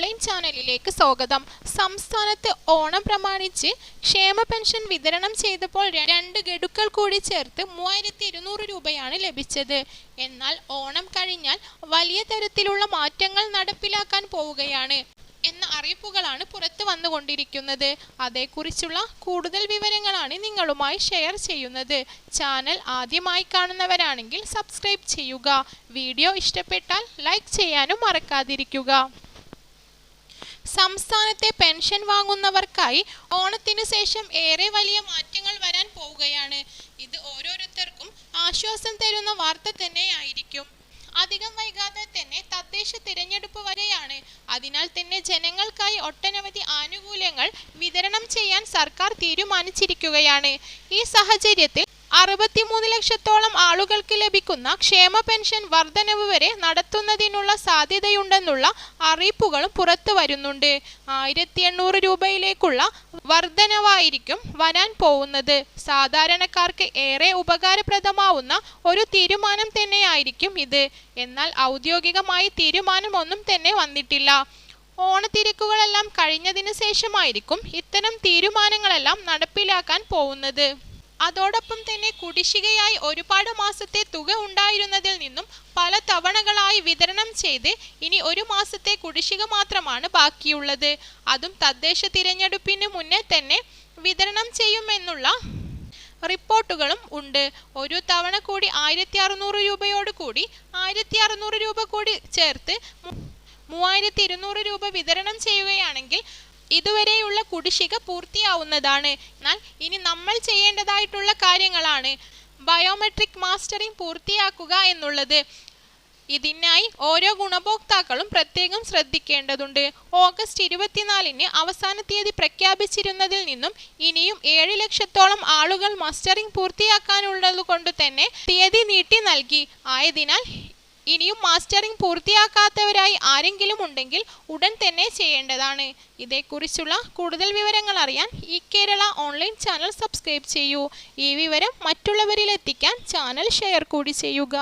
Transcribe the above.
Online ചാനലിലേക്ക് സ്വാഗതം. സംസ്ഥാനത്ത് ഓണം പ്രമാണിച്ച് ക്ഷേമ പെൻഷൻ വിതരണം ചെയ്തപ്പോൾ രണ്ട് ഗഡുക്കൾ കൂടി ചേർത്ത് മൂവായിരത്തി ഇരുന്നൂറ് രൂപയാണ് ലഭിച്ചത്. എന്നാൽ ഓണം കഴിഞ്ഞാൽ വലിയ തരത്തിലുള്ള മാറ്റങ്ങൾ നടപ്പിലാക്കാൻ പോവുകയാണ് എന്ന അറിയിപ്പുകളാണ് പുറത്തു വന്നുകൊണ്ടിരിക്കുന്നത്. അതേക്കുറിച്ചുള്ള കൂടുതൽ വിവരങ്ങളാണ് നിങ്ങളുമായി ഷെയർ ചെയ്യുന്നത്. ചാനൽ ആദ്യമായി കാണുന്നവരാണെങ്കിൽ സബ്സ്ക്രൈബ് ചെയ്യുക. വീഡിയോ ഇഷ്ടപ്പെട്ടാൽ ലൈക്ക് ചെയ്യാനും മറക്കാതിരിക്കുക. സംസ്ഥാനത്തെ പെൻഷൻ വാങ്ങുന്നവർക്കായി ഓണത്തിനു ശേഷം ഏറെ വലിയ മാറ്റങ്ങൾ വരാൻ പോവുകയാണ്. ഇത് ഓരോരുത്തർക്കും ആശ്വാസം തരുന്ന വാർത്ത തന്നെയായിരിക്കും. അധികം വൈകാതെ തന്നെ തദ്ദേശ തിരഞ്ഞെടുപ്പ് വരെയാണ്. അതിനാൽ തന്നെ ജനങ്ങൾക്കായി ഒട്ടനവധി ആനുകൂല്യങ്ങൾ വിതരണം ചെയ്യാൻ സർക്കാർ തീരുമാനിച്ചിരിക്കുകയാണ്. ഈ സാഹചര്യത്തിൽ അറുപത്തിമൂന്ന് ലക്ഷത്തോളം ആളുകൾക്ക് ലഭിക്കുന്ന ക്ഷേമ പെൻഷൻ വർധനവ് വരെ നടത്തുന്നതിനുള്ള സാധ്യതയുണ്ടെന്നുള്ള അറിയിപ്പുകളും പുറത്തു വരുന്നുണ്ട്. ആയിരത്തി എണ്ണൂറ് രൂപയിലേക്കുള്ള വർധനവായിരിക്കും വരാൻ പോകുന്നത്. സാധാരണക്കാർക്ക് ഏറെ ഉപകാരപ്രദമാവുന്ന ഒരു തീരുമാനം തന്നെയായിരിക്കും ഇത്. എന്നാൽ ഔദ്യോഗികമായി തീരുമാനമൊന്നും തന്നെ വന്നിട്ടില്ല. ഓണത്തിരക്കുകളെല്ലാം കഴിഞ്ഞതിന് ശേഷമായിരിക്കും ഇത്തരം തീരുമാനങ്ങളെല്ലാം നടപ്പിലാക്കാൻ പോകുന്നത്. അതോടൊപ്പം തന്നെ കുടിശ്ശികയായി ഒരുപാട് മാസത്തെ തുക ഉണ്ടായിരുന്നതിൽ നിന്നും പല തവണകളായി വിതരണം ചെയ്ത് ഇനി ഒരു മാസത്തെ കുടിശ്ശിക മാത്രമാണ് ബാക്കിയുള്ളത്. അതും തദ്ദേശ തിരഞ്ഞെടുപ്പിന് മുന്നേ തന്നെ വിതരണം ചെയ്യുമെന്നുള്ള റിപ്പോർട്ടുകളും ഉണ്ട്. ഒരു തവണ കൂടി ആയിരത്തി അറുന്നൂറ് രൂപയോട് കൂടി ആയിരത്തി അറുന്നൂറ് രൂപ കൂടി ചേർത്ത് മൂവായിരത്തി ഇരുന്നൂറ് രൂപ വിതരണം ചെയ്യുകയാണെങ്കിൽ ഇതുവരെയുള്ള കുടിശ്ശിക പൂർത്തിയാവുന്നതാണ്. എന്നാൽ ഇനി നമ്മൾ ചെയ്യേണ്ടതായിട്ടുള്ള കാര്യങ്ങളാണ് ബയോമെട്രിക് മാസ്റ്ററിംഗ് പൂർത്തിയാക്കുക എന്നുള്ളത്. ഇതിനായി ഓരോ ഗുണഭോക്താക്കളും പ്രത്യേകം ശ്രദ്ധിക്കേണ്ടതുണ്ട്. ഓഗസ്റ്റ് ഇരുപത്തിനാലിന് അവസാന തീയതി പ്രഖ്യാപിച്ചിരുന്നതിൽ നിന്നും ഇനിയും ഏഴ് ലക്ഷത്തോളം ആളുകൾ മസ്റ്ററിംഗ് പൂർത്തിയാക്കാനുള്ളത് കൊണ്ട് തന്നെ തീയതി നീട്ടി നൽകി. ആയതിനാൽ ഇനിയും മാസ്റ്ററിംഗ് പൂർത്തിയാക്കാത്തവരായി ആരെങ്കിലും ഉണ്ടെങ്കിൽ ഉടൻ തന്നെ ചെയ്യേണ്ടതാണ്. ഇതേക്കുറിച്ചുള്ള കൂടുതൽ വിവരങ്ങൾ അറിയാൻ ഈ കേരള ഓൺലൈൻ ചാനൽ സബ്സ്ക്രൈബ് ചെയ്യൂ. ഈ വിവരം മറ്റുള്ളവരിൽ എത്തിക്കാൻ ചാനൽ ഷെയർ കൂടി ചെയ്യുക.